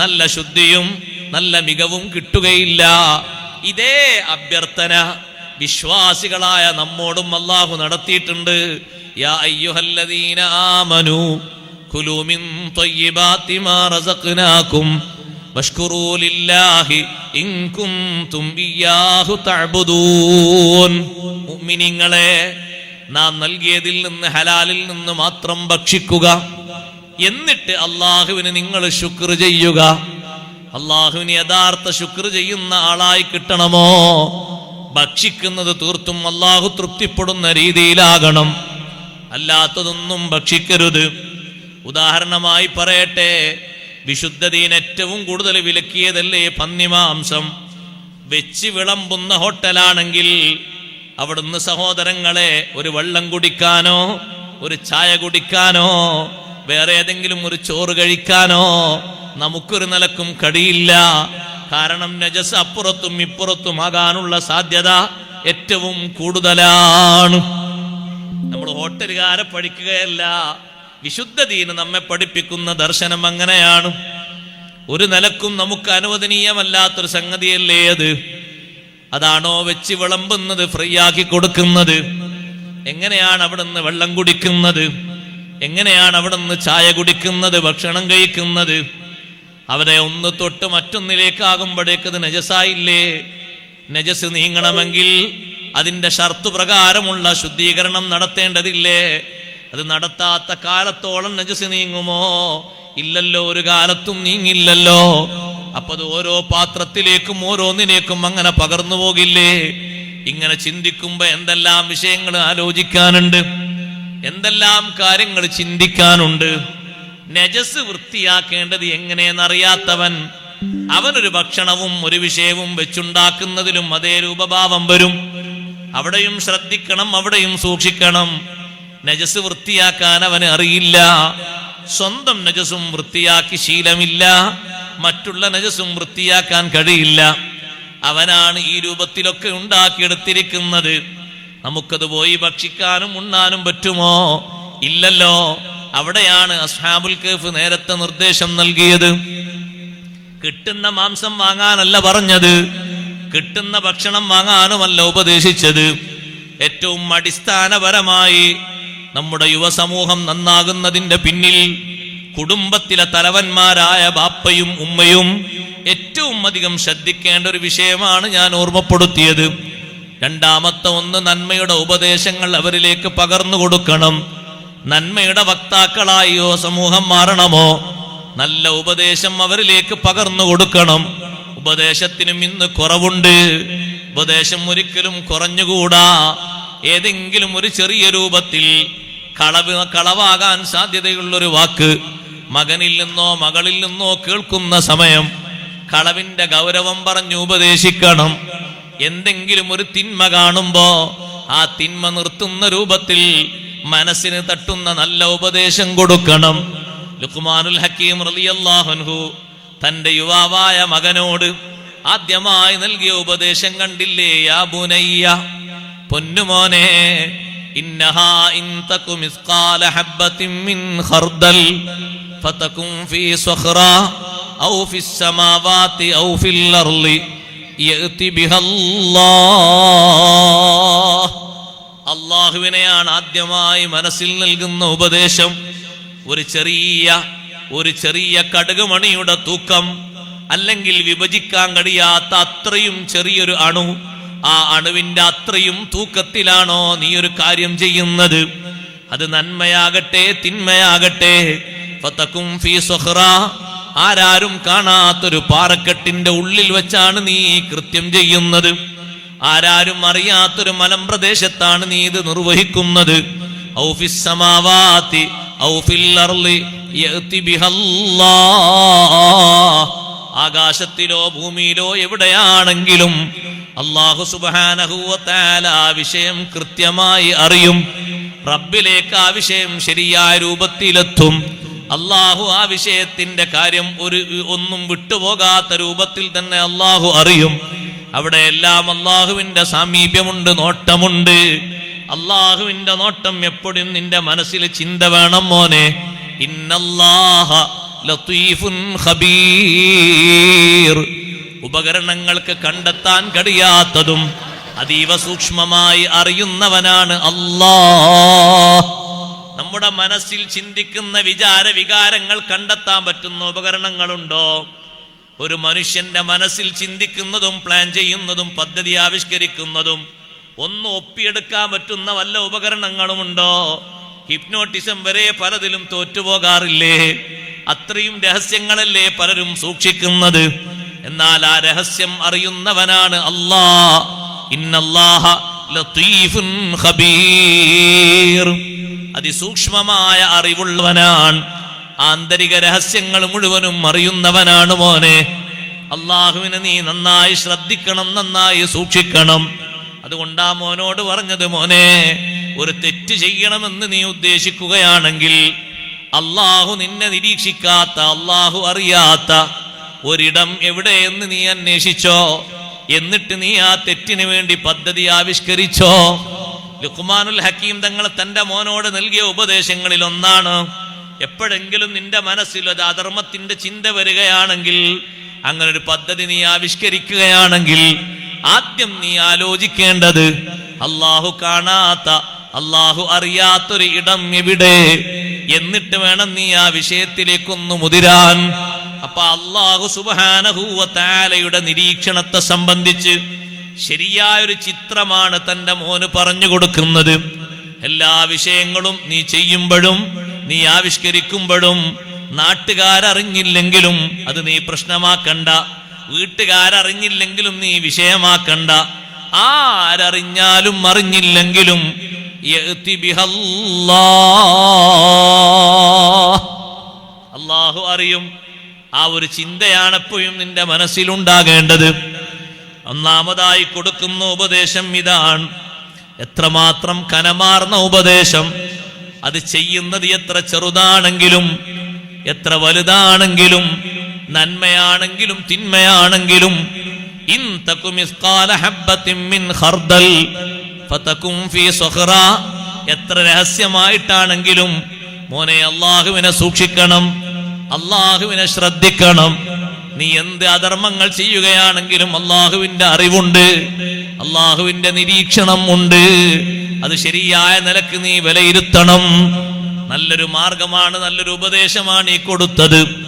നല്ല ശുദ്ധിയും നല്ല മികവും കിട്ടുകയില്ല. ഇതേ അഭ്യർത്ഥന വിശ്വാസികളായ നമ്മോടും അള്ളാഹു നടത്തിയിട്ടുണ്ട്. യാ അയ്യുഹല്ലദീന മാ ലില്ലാഹി മുഅ്മിനീങ്ങളെ നാം നൽകിയതിൽ നിന്ന് ഹലാലിൽ നിന്ന് മാത്രം ഭക്ഷിക്കുക. എന്നിട്ട് അള്ളാഹുവിന് നിങ്ങൾ ശുക്ർ ചെയ്യുക. അള്ളാഹുവിന് യഥാർത്ഥ ശുക്ർ ചെയ്യുന്ന ആളായി കിട്ടണമോ? ഭക്ഷിക്കുന്നത് തീർത്തും അള്ളാഹു തൃപ്തിപ്പെടുന്ന രീതിയിലാകണം. അല്ലാത്തതൊന്നും ഭക്ഷിക്കരുത്. ഉദാഹരണമായി പറയട്ടെ വിശുദ്ധതീൻ ഏറ്റവും കൂടുതൽ വിലക്കിയതല്ലേ പന്നിമാംസം? വെച്ച് വിളമ്പുന്ന ഹോട്ടലാണെങ്കിൽ അവിടുന്ന് സഹോദരങ്ങളെ ഒരു വെള്ളം കുടിക്കാനോ ഒരു ചായ കുടിക്കാനോ വേറെ ഏതെങ്കിലും ഒരു ചോറ് കഴിക്കാനോ നമുക്കൊരു നിലക്കും കഴിയില്ല കാരണം നജസ് അപ്പുറത്തും ഇപ്പുറത്തും ആകാനുള്ള സാധ്യത ഏറ്റവും കൂടുതലാണ്. നമ്മൾ ഹോട്ടലുകാരെ പഠിക്കുകയല്ല വിശുദ്ധ ദീന് നമ്മെ പഠിപ്പിക്കുന്ന ദർശനം അങ്ങനെയാണ്. ഒരു നിലക്കും നമുക്ക് അനുവദനീയമല്ലാത്തൊരു സംഗതിയല്ലേ അത്? അതാണോ വെച്ച് വിളമ്പുന്നത് ഫ്രീ ആക്കി കൊടുക്കുന്നത്? എങ്ങനെയാണ് അവിടുന്ന് വെള്ളം കുടിക്കുന്നത്? എങ്ങനെയാണ് അവിടെ നിന്ന് ചായ കുടിക്കുന്നത് ഭക്ഷണം കഴിക്കുന്നത്? അവരെ ഒന്ന് തൊട്ട് മറ്റൊന്നിലേക്കാകുമ്പോഴേക്ക് അത് നജസായില്ലേ? നജസ് നീങ്ങണമെങ്കിൽ അതിന്റെ ഷർത്തു പ്രകാരമുള്ള ശുദ്ധീകരണം നടത്തേണ്ടതില്ലേ? അത് നടത്താത്ത കാലത്തോളം നജസ് നീങ്ങുമോ? ഇല്ലല്ലോ ഒരു കാലത്തും നീങ്ങില്ലല്ലോ. അപ്പൊ അത് ഓരോ പാത്രത്തിലേക്കും ഓരോന്നിലേക്കും അങ്ങനെ പകർന്നു പോകില്ലേ? ഇങ്ങനെ ചിന്തിക്കുമ്പോ എന്തെല്ലാം വിഷയങ്ങൾ ആലോചിക്കാനുണ്ട്? എന്തെല്ലാം കാര്യങ്ങൾ ചിന്തിക്കാനുണ്ട്? നജസ് വൃത്തിയാക്കേണ്ടത് എങ്ങനെയെന്നറിയാത്തവൻ അവനൊരു ഭക്ഷണവും ഒരു വിഷയവും വെച്ചുണ്ടാക്കുന്നതിലും അതേ രൂപഭാവം വരും. അവിടെയും ശ്രദ്ധിക്കണം അവിടെയും സൂക്ഷിക്കണം. നജസ് വൃത്തിയാക്കാൻ അവന് അറിയില്ല. സ്വന്തം നജസും വൃത്തിയാക്കി ശീലമില്ല. മറ്റുള്ള നജസും വൃത്തിയാക്കാൻ കഴിയില്ല. അവനാണ് ഈ രൂപത്തിലൊക്കെ ഉണ്ടാക്കിയെടുത്തിരിക്കുന്നത്. നമുക്കത് പോയി ഭക്ഷിക്കാനും ഉണ്ണാനും പറ്റുമോ? ഇല്ലല്ലോ. അവിടെയാണ് അസ്ഹാബുൽ കേഫ് നേരത്തെ നിർദ്ദേശം നൽകിയത്. കിട്ടുന്ന മാംസം വാങ്ങാനല്ല പറഞ്ഞത്. കിട്ടുന്ന ഭക്ഷണം വാങ്ങാനുമല്ല ഉപദേശിച്ചത്. ഏറ്റവും അടിസ്ഥാനപരമായി നമ്മുടെ യുവസമൂഹം നന്നാകുന്നതിന്റെ പിന്നിൽ കുടുംബത്തിലെ തലവന്മാരായ ബാപ്പയും ഉമ്മയും ഏറ്റവും അധികം ശ്രദ്ധിക്കേണ്ട ഒരു വിഷയമാണ് ഞാൻ ഓർമ്മപ്പെടുത്തിയത്. രണ്ടാമത്തെ ഒന്ന് നന്മയുടെ ഉപദേശങ്ങൾ അവരിലേക്ക് പകർന്നു കൊടുക്കണം. നന്മയുടെ വക്താക്കളായോ സമൂഹം മാറണമോ? നല്ല ഉപദേശം അവരിലേക്ക് പകർന്നു കൊടുക്കണം. ഉപദേശത്തിനും ഇന്ന് കുറവുണ്ട്. ഉപദേശം ഒരിക്കലും കുറഞ്ഞുകൂടാ. ഏതെങ്കിലും ഒരു ചെറിയ രൂപത്തിൽ കളവ് കളവാകാൻ സാധ്യതയുള്ളൊരു വാക്ക് മകനിൽ നിന്നോ മകളിൽ നിന്നോ കേൾക്കുന്ന സമയം കളവിന്റെ ഗൗരവം പറഞ്ഞു ഉപദേശിക്കണം. എന്തെങ്കിലും ഒരു തിന്മ കാണുമ്പോ ആ തിന്മ നിർത്തുന്ന രൂപത്തിൽ മനസ്സിന് തട്ടുന്ന നല്ല ഉപദേശം കൊടുക്കണം. ലുക്മാനുൽ ഹക്കീം റലിയല്ലാഹുൻഹു തന്റെ യുവാവായ മകനോട് ആദ്യമായി നൽകിയ ഉപദേശം കണ്ടില്ലേ യാ ബുനയ്യ പൊന്നുമോനെ ഇന്നഹാ ഇൻ തകു മിസ്കാല മിൻ ഖർദൽ ഫതകും ഫീ സ്വഖറ ഔ ഫിസ് സമാവാതി ഔ ഫിൽ അർളി. അള്ളാഹുവിനെയാണ് ആദ്യമായി മനസ്സിൽ നൽകുന്ന ഉപദേശം. ഒരു ചെറിയ ഒരു ചെറിയ കടുകുമണിയുടെ തൂക്കം അല്ലെങ്കിൽ വിഭജിക്കാൻ കഴിയാത്ത അത്രയും ചെറിയൊരു അണു. ആ അണുവിന്റെ അത്രയും തൂക്കത്തിലാണോ നീ ഒരു കാര്യം ചെയ്യുന്നത്? അത് നന്മയാകട്ടെ തിന്മയാകട്ടെ. ഫതകും ഫീ സുഹ്റ. ആരാരും കാണാത്തൊരു പാറക്കെട്ടിന്റെ ഉള്ളിൽ വെച്ചാണ് നീ കൃത്യം ചെയ്യുന്നത്. ആരാരും അറിയാത്തൊരു മലമ്പ്രദേശത്താണ് നീ ഇത് നിർവഹിക്കുന്നത്. ആകാശത്തിലോ ഭൂമിയിലോ എവിടെയാണെങ്കിലും അള്ളാഹു സുബ്ഹാനഹു വ ആ വിഷയം കൃത്യമായി അറിയും. റബ്ബിലേക്ക് ആ വിഷയം ശരിയായ രൂപത്തിലെത്തും. അള്ളാഹു ആ വിഷയത്തിന്റെ കാര്യം ഒരു ഒന്നും വിട്ടുപോകാത്ത രൂപത്തിൽ തന്നെ അള്ളാഹു അറിയും. അവിടെ എല്ലാം അള്ളാഹുവിന്റെ സാമീപ്യമുണ്ട് നോട്ടമുണ്ട്. അള്ളാഹുവിന്റെ നോട്ടം എപ്പോഴും നിന്റെ മനസ്സിൽ ചിന്ത വേണം മോനെ. ഇന്നല്ലാഹ ഖബീർ. ഉപകരണങ്ങൾക്ക് കണ്ടെത്താൻ കഴിയാത്തതും അതീവ സൂക്ഷ്മമായി അറിയുന്നവനാണ് അല്ലാ നമ്മുടെ മനസ്സിൽ ചിന്തിക്കുന്ന വിചാര വികാരങ്ങൾ കണ്ടെത്താൻ പറ്റുന്ന ഉപകരണങ്ങളുണ്ടോ? ഒരു മനുഷ്യന്റെ മനസ്സിൽ ചിന്തിക്കുന്നതും പ്ലാൻ ചെയ്യുന്നതും പദ്ധതി ആവിഷ്കരിക്കുന്നതും ഒന്ന് ഒപ്പിയെടുക്കാൻ പറ്റുന്ന വല്ല ഉപകരണങ്ങളുമുണ്ടോ? ഹിപ്നോട്ടിസം വരെ പലതിലും തോറ്റുപോകാറില്ലേ? അത്രയും രഹസ്യങ്ങളല്ലേ പലരും സൂക്ഷിക്കുന്നത്? എന്നാൽ ആ രഹസ്യം അറിയുന്നവനാണ് അല്ലാ ഇന്നല്ലാഹ ലത്തീഫുൻ ഖബീർ. അതിസൂക്ഷ്മമായ അറിവുള്ളവനാണ്. ആന്തരിക രഹസ്യങ്ങൾ മുഴുവനും അറിയുന്നവനാണ് മോനെ. അള്ളാഹുവിനെ നീ നന്നായി ശ്രദ്ധിക്കണം നന്നായി സൂക്ഷിക്കണം. അതുകൊണ്ടാ മോനോട് പറഞ്ഞത് മോനെ ഒരു തെറ്റ് ചെയ്യണമെന്ന് നീ ഉദ്ദേശിക്കുകയാണെങ്കിൽ അള്ളാഹു നിന്നെ നിരീക്ഷിക്കാത്ത അള്ളാഹു അറിയാത്ത ഒരിടം എവിടെയെന്ന് നീ അന്വേഷിച്ചോ? എന്നിട്ട് നീ ആ തെറ്റിനു വേണ്ടി പദ്ധതി ആവിഷ്കരിച്ചോ? ലുക്മാനുൽ ഹക്കീം തങ്ങൾ തന്റെ മോനോട് നൽകിയ ഉപദേശങ്ങളിൽ ഒന്നാണ്. എപ്പോഴെങ്കിലും നിന്റെ മനസ്സിൽ ഒരു അധർമ്മത്തിന്റെ ചിന്ത വരികയാണെങ്കിൽ അങ്ങനെ ഒരു പദ്ധതി നീ ആവിഷ്കരിക്കുകയാണെങ്കിൽ ആദ്യം നീ ആലോചിക്കേണ്ടത് അള്ളാഹു കാണാത്ത അള്ളാഹു അറിയാത്തൊരു ഇടം എവിടെ? എന്നിട്ട് വേണം നീ ആ വിഷയത്തിലേക്കൊന്ന് മുതിരാൻ. അപ്പൊ അള്ളാഹു സുബാനഹൂവ താലയുടെ നിരീക്ഷണത്തെ സംബന്ധിച്ച് ശരിയായൊരു ചിത്രമാണ് തന്റെ മോന് പറഞ്ഞു കൊടുക്കുന്നത്. എല്ലാ വിഷയങ്ങളും നീ ചെയ്യുമ്പോഴും നീ ആവിഷ്കരിക്കുമ്പോഴും നാട്ടുകാരറിഞ്ഞില്ലെങ്കിലും അത് നീ പ്രശ്നമാക്കണ്ട. വീട്ടുകാരറിഞ്ഞില്ലെങ്കിലും നീ വിഷയമാക്കണ്ട. ആരറിഞ്ഞാലും അറിഞ്ഞില്ലെങ്കിലും. അള്ളാഹു അറിയും ആ ഒരു ചിന്തയാണ് എപ്പോഴും നിന്റെ മനസ്സിലുണ്ടാകേണ്ടത്. ഒന്നാമതായി കൊടുക്കുന്ന ഉപദേശം ഇതാണ്. എത്രമാത്രം കനമാർന്ന ഉപദേശം. അത് ചെയ്യുന്നത് എത്ര ചെറുതാണെങ്കിലും എത്ര വലുതാണെങ്കിലും നന്മയാണെങ്കിലും തിന്മയാണെങ്കിലും. ഇൻ എത്ര രഹസ്യമായിട്ടാണെങ്കിലും മോനെ അള്ളാഹുവിനെ സൂക്ഷിക്കണം അള്ളാഹുവിനെ ശ്രദ്ധിക്കണം. നീ എന്ത് അധർമ്മങ്ങൾ ചെയ്യുകയാണെങ്കിലും അള്ളാഹുവിന്റെ അറിവുണ്ട്. അള്ളാഹുവിന്റെ നിരീക്ഷണം ഉണ്ട്. അത് ശരിയായ നിലയ്ക്ക് നീ വിലയിരുത്തണം. നല്ലൊരു മാർഗമാണ് നല്ലൊരു ഉപദേശമാണ് ഈ കൊടുത്തത്.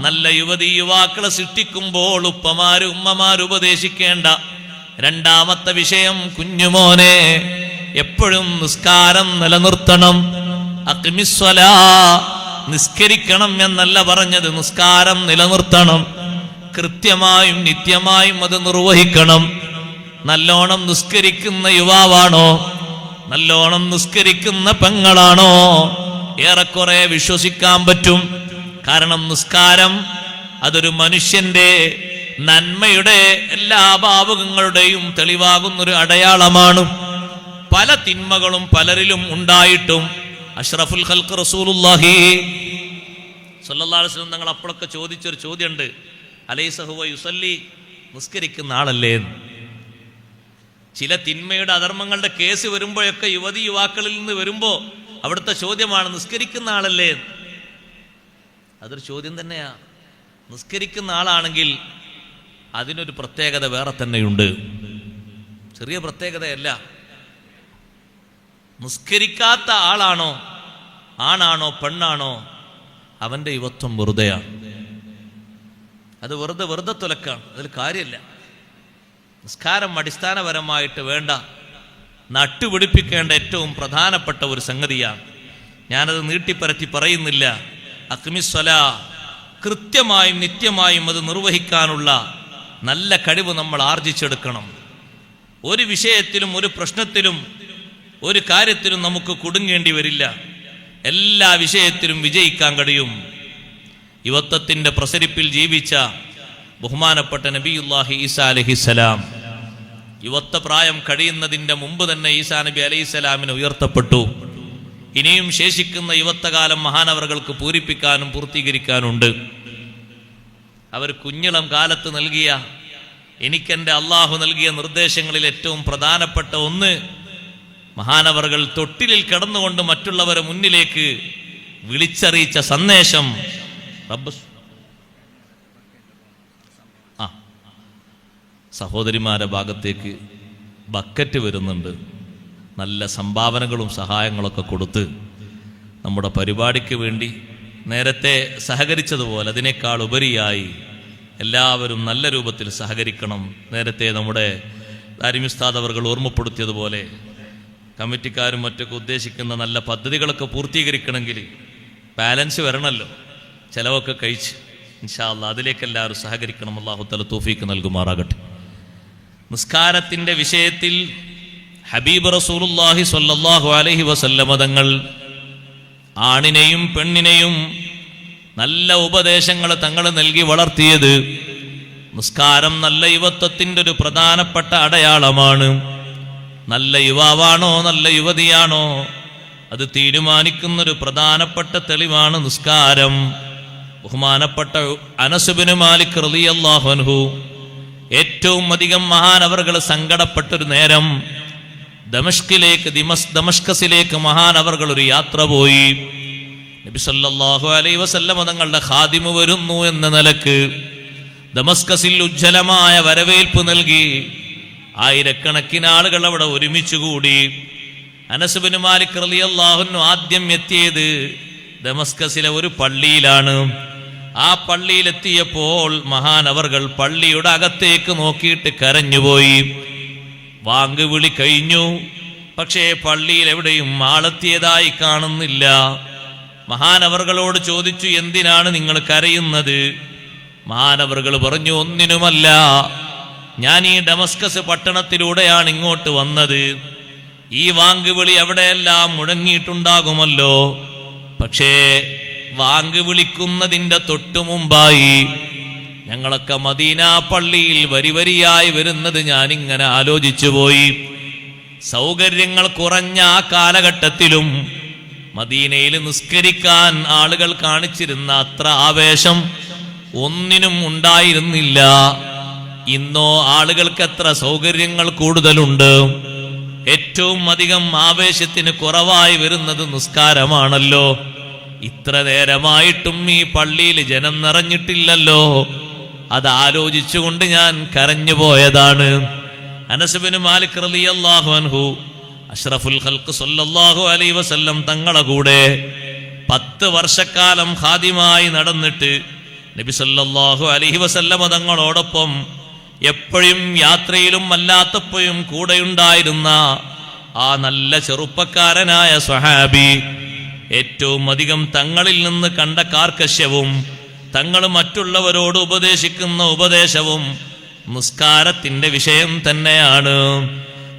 നല്ല യുവതി യുവാക്കളെ സൃഷ്ടിക്കുമ്പോൾ ഉപ്പമാര് ഉമ്മമാര് ഉപദേശിക്കേണ്ട രണ്ടാമത്തെ വിഷയം കുഞ്ഞുമോനെ. എപ്പോഴും നിസ്കാരം നിലനിർത്തണം. അക്മിസ്വലാ നിസ്കരിക്കണം എന്നല്ല പറഞ്ഞത് നിസ്കാരം നിലനിർത്തണം കൃത്യമായും നിത്യമായും അത് നിർവഹിക്കണം. നല്ലോണം നിസ്കരിക്കുന്ന യുവാവാണോ? നല്ലോണം നിസ്കരിക്കുന്ന പെങ്ങളാണോ? ഏറെക്കുറെ വിശ്വസിക്കാൻ പറ്റും. കാരണം നിസ്കാരം അതൊരു മനുഷ്യന്റെ നന്മയുടെ എല്ലാ ഭാവുകങ്ങളുടെയും തെളിവാകുന്നൊരു അടയാളമാണ്. പല തിന്മകളും പലരിലും ഉണ്ടായിട്ടും അഷ്റഫുൽ ഖൽഖ് റസൂലുല്ലാഹി വസല്ലം തങ്ങൾ അപ്പോഴൊക്കെ ചോദിച്ചൊരു ചോദ്യമുണ്ട്. അലൈസഹുവ യുസല്ലി നിസ്കരിക്കുന്ന ആളല്ലേ. ചില തിന്മയുടെ അധർമ്മങ്ങളുടെ കേസ് വരുമ്പോഴൊക്കെ യുവതി യുവാക്കളിൽ നിന്ന് വരുമ്പോൾ അവിടുത്തെ ചോദ്യമാണ് നിസ്കരിക്കുന്ന ആളല്ലേ അതൊരു ചോദ്യം തന്നെയാ. നിസ്കരിക്കുന്ന ആളാണെങ്കിൽ അതിനൊരു പ്രത്യേകത വേറെ തന്നെയുണ്ട്. ചെറിയ പ്രത്യേകതയല്ല. നിസ്കരിക്കാത്ത ആളാണോ? ആണാണോ പെണ്ണാണോ? അവന്റെ യുവത്വം വെറുതെയാണ്. അത് വെറുതെ വെറുതെ തുലക്കാണ്. അതിൽ കാര്യമില്ല. നിസ്കാരം അടിസ്ഥാനപരമായിട്ട് വേണ്ട. നട്ടുപിടിപ്പിക്കേണ്ട ഏറ്റവും പ്രധാനപ്പെട്ട ഒരു സംഗതിയാണ്. ഞാനത് നീട്ടിപ്പരത്തി പറയുന്നില്ല. അക്മിസ്വല കൃത്യമായും നിത്യമായും അത് നിർവഹിക്കാനുള്ള നല്ല കഴിവ് നമ്മൾ ആർജിച്ചെടുക്കണം. ഒരു വിഷയത്തിലും ഒരു പ്രശ്നത്തിലും ഒരു കാര്യത്തിലും നമുക്ക് കുടുങ്ങേണ്ടി വരില്ല. എല്ലാ വിഷയത്തിലും വിജയിക്കാൻ കഴിയും. യുവത്വത്തിന്റെ പ്രസരിപ്പിൽ ജീവിച്ച ബഹുമാനപ്പെട്ട നബിയുല്ലാഹി ഈസാ അലഹിസലാം യുവത്വ പ്രായം കഴിയുന്നതിന്റെ മുമ്പ് തന്നെ ഈസാ നബി അലൈഹിസ്സലാമിന് ഉയർത്തപ്പെട്ടു. ഇനിയും ശേഷിക്കുന്ന യുവത്വകാലം മഹാനവറുകൾക്ക് പൂരിപ്പിക്കാനും പൂർത്തീകരിക്കാനുണ്ട്. അവർ കുഞ്ഞിളം കാലത്ത് നൽകിയ എനിക്കെന്റെ അള്ളാഹു നൽകിയ നിർദ്ദേശങ്ങളിൽ ഏറ്റവും പ്രധാനപ്പെട്ട ഒന്ന് മഹാനവറുകൾ തൊട്ടിലിൽ കിടന്നുകൊണ്ട് മറ്റുള്ളവരെ മുന്നിലേക്ക് വിളിച്ചറിയിച്ച സന്ദേശം റബ്ബ് ആ സഹോദരിമാരെ ഭാഗത്തേക്ക് ബക്കറ്റ് വരുന്നുണ്ട്. നല്ല സംഭാവനകളും സഹായങ്ങളൊക്കെ കൊടുത്ത് നമ്മുടെ പരിപാടിക്ക് വേണ്ടി നേരത്തെ സഹകരിച്ചതുപോലെ അതിനേക്കാൾ ഉപരിയായി എല്ലാവരും നല്ല രൂപത്തിൽ സഹകരിക്കണം. നേരത്തെ നമ്മുടെ ദാരിമിസ്താദ് ഓർമ്മപ്പെടുത്തിയതുപോലെ കമ്മിറ്റിക്കാരും മറ്റൊക്കെ ഉദ്ദേശിക്കുന്ന നല്ല പദ്ധതികളൊക്കെ പൂർത്തീകരിക്കണമെങ്കിൽ ബാലൻസ് വരണമല്ലോ. ചിലവൊക്കെ കഴിച്ച് ഇൻഷാല്ല അതിലേക്ക് എല്ലാവരും സഹകരിക്കണം. അള്ളാഹു തല തൂഫീക്ക് നൽകുമാറാകട്ടെ. നിസ്കാരത്തിന്റെ വിഷയത്തിൽ ഹബീബ് റസൂലുല്ലാഹി സ്വല്ലല്ലാഹു അലഹി വസല്ലമ തങ്ങൾ ആണിനെയും പെണ്ണിനെയും നല്ല ഉപദേശങ്ങൾ തങ്ങൾ നൽകി വളർത്തിയത് നിസ്കാരം നല്ല യുവത്വത്തിന്റെ ഒരു പ്രധാനപ്പെട്ട അടയാളമാണ്. നല്ല യുവാവാണോ നല്ല യുവതിയാണോ? അത് തീരുമാനിക്കുന്നൊരു പ്രധാനപ്പെട്ട തെളിവാണ് നിസ്കാരം. ബഹുമാനപ്പെട്ട അനസുബിന് മാലിക് റളിയല്ലാഹു അൻഹു ഏറ്റവും അധികം മഹാനവറുകൾ സങ്കടപ്പെട്ടൊരു നേരം ദമഷ്കിലേക്ക് ദിമസ് ദമഷ്കസിലേക്ക് മഹാനവറുകൾ ഒരു യാത്ര പോയി. നബി സല്ലല്ലാഹു അലൈഹി വസല്ലമ തങ്ങളുടെ ഖാദിമ് വരുന്നു എന്ന നിലയ്ക്ക് ദമസ്കസിൽ ഉജ്ജ്വലമായ വരവേൽപ്പ് നൽകി. ആയിരക്കണക്കിന് ആളുകൾ അവിടെ ഒരുമിച്ച് കൂടി. അനസുബിന് മാലിക് അള്ളാഹുനു ആദ്യം എത്തിയത് ദമസ്കസിലെ ഒരു പള്ളിയിലാണ്. ആ പള്ളിയിലെത്തിയപ്പോൾ മഹാനവർകൾ പള്ളിയുടെ അകത്തേക്ക് നോക്കിയിട്ട് കരഞ്ഞുപോയി. വാങ്ക് വിളി കഴിഞ്ഞു. പക്ഷേ പള്ളിയിൽ എവിടെയും ആളെത്തിയതായി കാണുന്നില്ല. മഹാനവറുകളോട് ചോദിച്ചു എന്തിനാണ് നിങ്ങൾ കരയുന്നത്? മഹാനവറുകൾ പറഞ്ഞു ഒന്നിനുമല്ല. ഞാൻ ഈ ഡമസ്കസ് പട്ടണത്തിലൂടെയാണ് ഇങ്ങോട്ട് വന്നത്. ഈ വാങ്കുവിളി എവിടെയെല്ലാം മുഴങ്ങിയിട്ടുണ്ടാകുമല്ലോ. പക്ഷേ വാങ്ക് വിളിക്കുന്നതിന്റെ തൊട്ടു മുമ്പായി ഞങ്ങളൊക്കെ മദീന പള്ളിയിൽ വരി വരിയായി വരുന്നത് ഞാനിങ്ങനെ ആലോചിച്ചു പോയി. സൗകര്യങ്ങൾ കുറഞ്ഞ ആ കാലഘട്ടത്തിലും മദീനയിൽ നിസ്കരിക്കാൻ ആളുകൾ കാണിച്ചിരുന്ന അത്ര ആവേശം ഒന്നിനും ഉണ്ടായിരുന്നില്ല. ഇന്നോ ആളുകൾക്ക് എത്ര സൗകര്യങ്ങൾ കൂടുതലുണ്ട്? ഏറ്റവും അധികം ആവേശത്തിന് കുറവായി വരുന്നത് നിസ്കാരമാണല്ലോ. ഇത്ര നേരമായിട്ടും ഈ പള്ളിയിൽ ജനം നിറഞ്ഞിട്ടില്ലല്ലോ. അത് ആലോചിച്ചുകൊണ്ട് ഞാൻ കരഞ്ഞു പോയതാണ്. അനസബിന് മാലിക് റളിയല്ലാഹു അൻഹു അഷ്റഫുൽ ഖൽക്ക് സല്ലല്ലാഹു അലൈഹി വസല്ലം തങ്ങളെ കൂടെ പത്ത് വർഷക്കാലം ഹാദിമായി നടന്നിട്ട് നബി സല്ലല്ലാഹു അലൈഹി വസല്ലമ തങ്ങളോടൊപ്പം എപ്പോഴും യാത്രയിലും അല്ലാത്തപ്പോഴും കൂടെയുണ്ടായിരുന്ന ആ നല്ല ചെറുപ്പക്കാരനായ സ്വഹാബി ഏറ്റവും അധികം തങ്ങളിൽ നിന്ന് കണ്ട കാർക്കശ്യവും തങ്ങൾ മറ്റുള്ളവരോട് ഉപദേശിക്കുന്ന ഉപദേശവും നിസ്കാരത്തിന്റെ വിഷയം തന്നെയാണ്.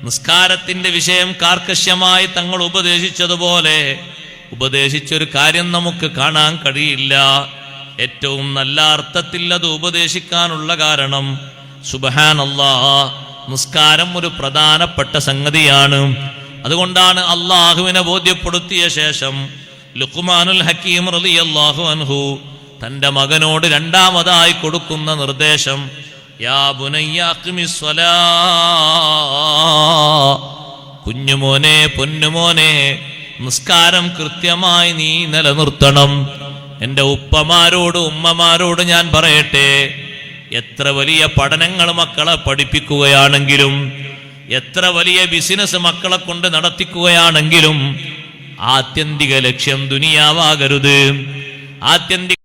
നിസ്കാരത്തിന്റെ വിഷയം കാർക്കശ്യമായി തങ്ങൾ ഉപദേശിച്ചതുപോലെ ഉപദേശിച്ചൊരു കാര്യം നമുക്ക് കാണാൻ കഴിയില്ല. ഏറ്റവും നല്ല അർത്ഥത്തിൽ അത് ഉപദേശിക്കാനുള്ള കാരണം സുബഹാനല്ലാ നിസ്കാരം ഒരു പ്രധാനപ്പെട്ട സംഗതിയാണ്. അതുകൊണ്ടാണ് അള്ളാഹുവിനെ ബോധ്യപ്പെടുത്തിയ ശേഷം ലുക്കുമാനുൽ ഹക്കീം റലി അള്ളാഹു അൻഹു തന്റെ മകനോട് രണ്ടാമതായി കൊടുക്കുന്ന നിർദ്ദേശം യാ. കുഞ്ഞുമോനെ പൊന്നുമോനെ നിസ്കാരം കൃത്യമായി നീ നിലനിർത്തണം. എന്റെ ഉപ്പമാരോട് ഉമ്മമാരോട് ഞാൻ പറയട്ടെ എത്ര വലിയ പഠനങ്ങൾ മക്കളെ പഠിപ്പിക്കുകയാണെങ്കിലും എത്ര വലിയ ബിസിനസ് മക്കളെ കൊണ്ട് നടത്തിക്കുകയാണെങ്കിലും ആത്യന്തിക ലക്ഷ്യം ദുനിയാവാകരുത്. ആത്യന്തിക